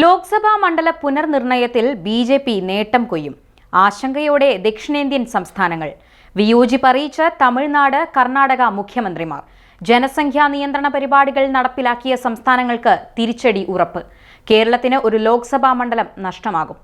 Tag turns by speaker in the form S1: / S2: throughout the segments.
S1: ലോക്സഭാ മണ്ഡല പുനർനിർണയത്തിൽ B J P നേട്ടം കൊയ്യും. ആശങ്കയോടെ ദക്ഷിണേന്ത്യൻ സംസ്ഥാനങ്ങൾ. വിയോജിപ്പ് അറിയിച്ച് തമിഴ്നാട് കർണാടക മുഖ്യമന്ത്രിമാർ. ജനസംഖ്യാ നിയന്ത്രണ പരിപാടികൾ നടപ്പിലാക്കിയ സംസ്ഥാനങ്ങൾക്ക് തിരിച്ചടി ഉറപ്പ്. കേരളത്തിന് ഒരു ലോക്സഭാ മണ്ഡലം നഷ്ടമാകും.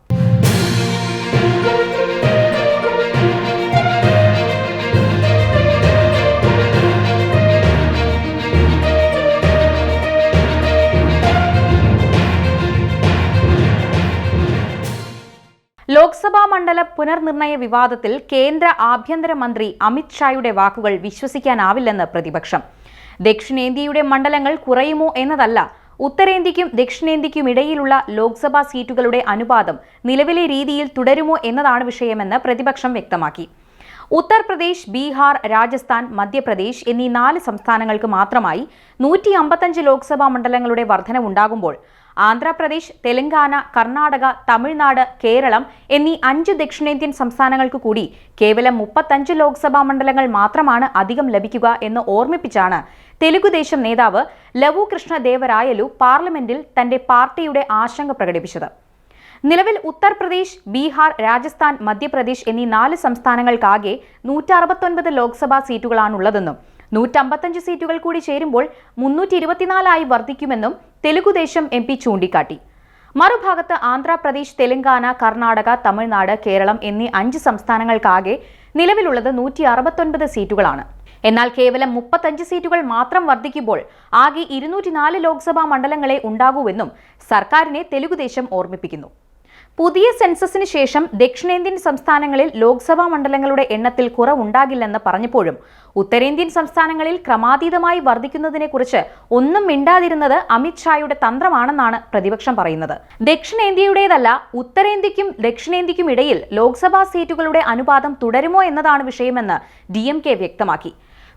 S1: മണ്ഡല പുനർനിർണയ വിവാദത്തിൽ കേന്ദ്ര ആഭ്യന്തരമന്ത്രി അമിത്ഷായുടെ വാക്കുകൾ വിശ്വസിക്കാനാവില്ലെന്ന് പ്രതിപക്ഷം. ദക്ഷിണേന്ത്യയുടെ മണ്ഡലങ്ങൾ കുറയുമോ എന്നതല്ല ഉത്തരേന്ത്യയ്ക്കും ദക്ഷിണേന്ത്യയ്ക്കും ഇടയിലുള്ള ലോക്സഭാ സീറ്റുകളുടെ അനുപാതം നിലവിലെ രീതിയിൽ തുടരുമോ എന്നതാണ് വിഷയമെന്ന് പ്രതിപക്ഷം വ്യക്തമാക്കി. ഉത്തർപ്രദേശ് ബീഹാർ രാജസ്ഥാൻ മധ്യപ്രദേശ് എന്നീ നാല് സംസ്ഥാനങ്ങൾക്ക് മാത്രമായി നൂറ്റി അമ്പത്തഞ്ച് ലോക്സഭാ മണ്ഡലങ്ങളുടെ വർധനവുണ്ടാകുമ്പോൾ ആന്ധ്രാപ്രദേശ് തെലങ്കാന കർണാടക തമിഴ്നാട് കേരളം എന്നീ അഞ്ച് ദക്ഷിണേന്ത്യൻ സംസ്ഥാനങ്ങൾക്ക് കൂടി കേവലം മുപ്പത്തഞ്ച് ലോക്സഭാ മണ്ഡലങ്ങൾ മാത്രമാണ് അധികം ലഭിക്കുക എന്ന് ഓർമ്മിപ്പിച്ചാണ് തെലുഗുദേശം നേതാവ് ലവു കൃഷ്ണ ദേവരായലു പാർലമെന്റിൽ തന്റെ പാർട്ടിയുടെ ആശങ്ക പ്രകടിപ്പിച്ചത്. നിലവിൽ ഉത്തർപ്രദേശ് ബീഹാർ രാജസ്ഥാൻ മധ്യപ്രദേശ് എന്നീ നാല് സംസ്ഥാനങ്ങൾക്കാകെ നൂറ്റി അറുപത്തൊൻപത് ലോക്സഭാ സീറ്റുകളാണുള്ളതെന്നും നൂറ്റമ്പത്തഞ്ച് സീറ്റുകൾ കൂടി ചേരുമ്പോൾ മുന്നൂറ്റി ഇരുപത്തിനാലായി വർദ്ധിക്കുമെന്നും തെലുഗുദേശം എം പി ചൂണ്ടിക്കാട്ടി. മറുഭാഗത്ത് ആന്ധ്രാപ്രദേശ് തെലങ്കാന കർണാടക തമിഴ്നാട് കേരളം എന്നീ അഞ്ച് സംസ്ഥാനങ്ങൾക്കാകെ നിലവിലുള്ളത് നൂറ്റി അറുപത്തൊൻപത് സീറ്റുകളാണ്. എന്നാൽ കേവലം മുപ്പത്തഞ്ച് സീറ്റുകൾ മാത്രം വർദ്ധിക്കുമ്പോൾ ആകെ ഇരുന്നൂറ്റിനാല് ലോക്സഭാ മണ്ഡലങ്ങളെ ഉണ്ടാകൂവെന്നും സർക്കാരിനെ തെലുഗുദേശം ഓർമ്മിപ്പിക്കുന്നു. പുതിയ സെൻസസിന് ശേഷം ദക്ഷിണേന്ത്യൻ സംസ്ഥാനങ്ങളിൽ ലോക്സഭാ മണ്ഡലങ്ങളുടെ എണ്ണത്തിൽ കുറവുണ്ടാകില്ലെന്ന് പറഞ്ഞപ്പോഴും ഉത്തരേന്ത്യൻ സംസ്ഥാനങ്ങളിൽ ക്രമാതീതമായി വർദ്ധിക്കുന്നതിനെക്കുറിച്ച് ഒന്നും മിണ്ടാതിരുന്നത് അമിത്ഷായുടെ തന്ത്രമാണെന്നാണ് പ്രതിപക്ഷം പറയുന്നത്. ദക്ഷിണേന്ത്യയുടേതല്ല ഉത്തരേന്ത്യയ്ക്കും ദക്ഷിണേന്ത്യക്കും ഇടയിൽ ലോക്സഭാ സീറ്റുകളുടെ അനുപാതം തുടരുമോ എന്നതാണ് വിഷയമെന്ന് ഡി വ്യക്തമാക്കി.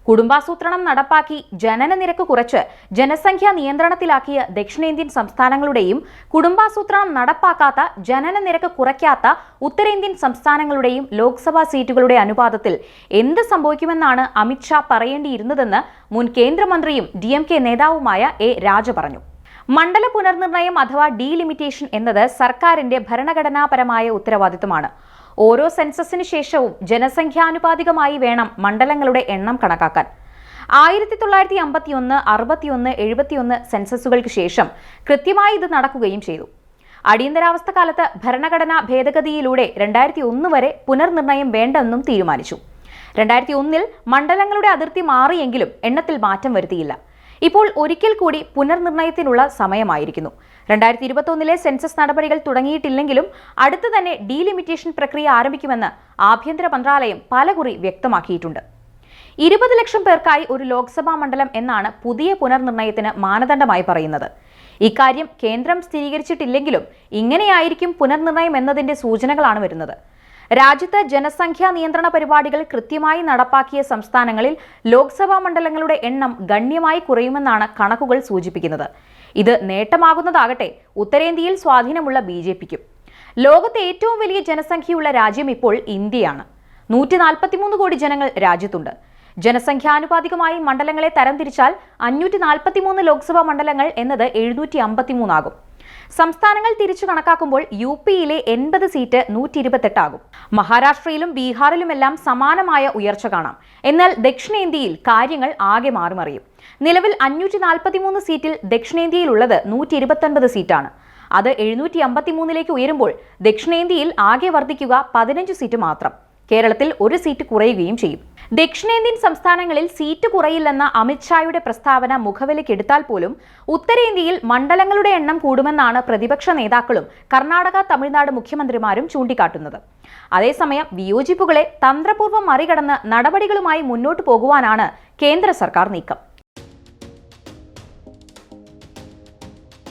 S1: കുടുംബാസൂത്രണം നടപ്പാക്കി ജനന നിരക്ക് കുറച്ച് ജനസംഖ്യ നിയന്ത്രണത്തിലാക്കിയ ദക്ഷിണേന്ത്യൻ സംസ്ഥാനങ്ങളുടെയും കുടുംബാസൂത്രണം നടപ്പാക്കാത്ത ജനന നിരക്ക് കുറയ്ക്കാത്ത ഉത്തരേന്ത്യൻ സംസ്ഥാനങ്ങളുടെയും ലോക്സഭാ സീറ്റുകളുടെ അനുപാതത്തിൽ എന്ത് സംഭവിക്കുമെന്നാണ് അമിത്ഷാ പറയേണ്ടിയിരുന്നതെന്ന് മുൻ കേന്ദ്രമന്ത്രിയും ഡി നേതാവുമായ എ രാജ പറഞ്ഞു. മണ്ഡല പുനർനിർണയം അഥവാ ഡീലിമിറ്റേഷൻ എന്നത് സർക്കാരിന്റെ ഭരണഘടനാപരമായ ഉത്തരവാദിത്തമാണ് ഓരോ സെൻസസിന് ശേഷവും ജനസംഖ്യാനുപാതികമായി വേണം മണ്ഡലങ്ങളുടെ എണ്ണം കണക്കാക്കാൻ. ആയിരത്തി തൊള്ളായിരത്തി അമ്പത്തിയൊന്ന് അറുപത്തിയൊന്ന് എഴുപത്തിയൊന്ന് സെൻസസുകൾക്ക് ശേഷം കൃത്യമായി ഇത് നടക്കുകയും ചെയ്തു. അടിയന്തരാവസ്ഥ കാലത്ത് ഭരണഘടനാ ഭേദഗതിയിലൂടെ രണ്ടായിരത്തി ഒന്ന് വരെ പുനർനിർണയം വേണ്ടെന്നും തീരുമാനിച്ചു. രണ്ടായിരത്തി ഒന്നിൽ മണ്ഡലങ്ങളുടെ അതിർത്തി മാറിയെങ്കിലും എണ്ണത്തിൽ മാറ്റം വരുത്തിയില്ല. ഇപ്പോൾ ഒരിക്കൽ കൂടി പുനർനിർണയത്തിനുള്ള സമയമായിരിക്കുന്നു. രണ്ടായിരത്തി ഇരുപത്തൊന്നിലെ സെൻസസ് നടപടികൾ തുടങ്ങിയിട്ടില്ലെങ്കിലും അടുത്ത് തന്നെ ഡീലിമിറ്റേഷൻ പ്രക്രിയ ആരംഭിക്കുമെന്ന് ആഭ്യന്തര മന്ത്രാലയം പലകുറി വ്യക്തമാക്കിയിട്ടുണ്ട്. ഇരുപത് ലക്ഷം പേർക്കായി ഒരു ലോക്സഭാ മണ്ഡലം എന്നാണ് പുതിയ പുനർനിർണയത്തിന് മാനദണ്ഡമായി പറയുന്നത്. ഇക്കാര്യം കേന്ദ്രം സ്ഥിരീകരിച്ചിട്ടില്ലെങ്കിലും ഇങ്ങനെയായിരിക്കും പുനർനിർണയം എന്നതിന്റെ സൂചനകളാണ് വരുന്നത്. രാജ്യത്ത് ജനസംഖ്യാ നിയന്ത്രണ പരിപാടികൾ കൃത്യമായി നടപ്പാക്കിയ സംസ്ഥാനങ്ങളിൽ ലോക്സഭാ മണ്ഡലങ്ങളുടെ എണ്ണം ഗണ്യമായി കുറയുമെന്നാണ് കണക്കുകൾ സൂചിപ്പിക്കുന്നത്. ഇത് നേട്ടമാകുന്നതാകട്ടെ ഉത്തരേന്ത്യയിൽ സ്വാധീനമുള്ള ബി ജെ പിക്കും. ലോകത്തെ ഏറ്റവും വലിയ ജനസംഖ്യയുള്ള രാജ്യം ഇപ്പോൾ ഇന്ത്യയാണ്. നൂറ്റി നാൽപ്പത്തിമൂന്ന് കോടി ജനങ്ങൾ രാജ്യത്തുണ്ട്. ജനസംഖ്യാനുപാതികമായി മണ്ഡലങ്ങളെ തരംതിരിച്ചാൽ അഞ്ഞൂറ്റി നാൽപ്പത്തിമൂന്ന് ലോക്സഭാ മണ്ഡലങ്ങൾ എന്നത് എഴുന്നൂറ്റി അമ്പത്തിമൂന്നാകും സംസ്ഥാനങ്ങൾ തിരിച്ചു കണക്കാക്കുമ്പോൾ യു പിയിലെ എൺപത് സീറ്റ് നൂറ്റി ഇരുപത്തെട്ടാകും മഹാരാഷ്ട്രയിലും ബീഹാറിലുമെല്ലാം സമാനമായ ഉയർച്ച കാണാം. എന്നാൽ ദക്ഷിണേന്ത്യയിൽ കാര്യങ്ങൾ ആകെ മാറിമറിയും. നിലവിൽ അഞ്ഞൂറ്റി നാൽപ്പത്തിമൂന്ന് സീറ്റിൽ ദക്ഷിണേന്ത്യയിലുള്ളത് നൂറ്റി ഇരുപത്തൊൻപത് സീറ്റാണ്. അത് എഴുന്നൂറ്റി അമ്പത്തിമൂന്നിലേക്ക് ഉയരുമ്പോൾ ദക്ഷിണേന്ത്യയിൽ ആകെ വർദ്ധിക്കുക പതിനഞ്ച് സീറ്റ് മാത്രം. കേരളത്തിൽ ഒരു സീറ്റ് കുറയുകയും ചെയ്യും. ദക്ഷിണേന്ത്യൻ സംസ്ഥാനങ്ങളിൽ സീറ്റ് കുറയില്ലെന്ന അമിത്ഷായുടെ പ്രസ്താവന മുഖവിലക്കെടുത്താൽ പോലും ഉത്തരേന്ത്യയിൽ മണ്ഡലങ്ങളുടെ എണ്ണം കൂടുമെന്നാണ് പ്രതിപക്ഷ നേതാക്കളും കർണാടക തമിഴ്നാട് മുഖ്യമന്ത്രിമാരും ചൂണ്ടിക്കാട്ടുന്നത്. അതേസമയം വിയോജിപ്പുകളെ തന്ത്രപൂർവം മറികടന്ന് നടപടികളുമായി മുന്നോട്ടു പോകുവാനാണ് കേന്ദ്ര സർക്കാർ നീക്കം.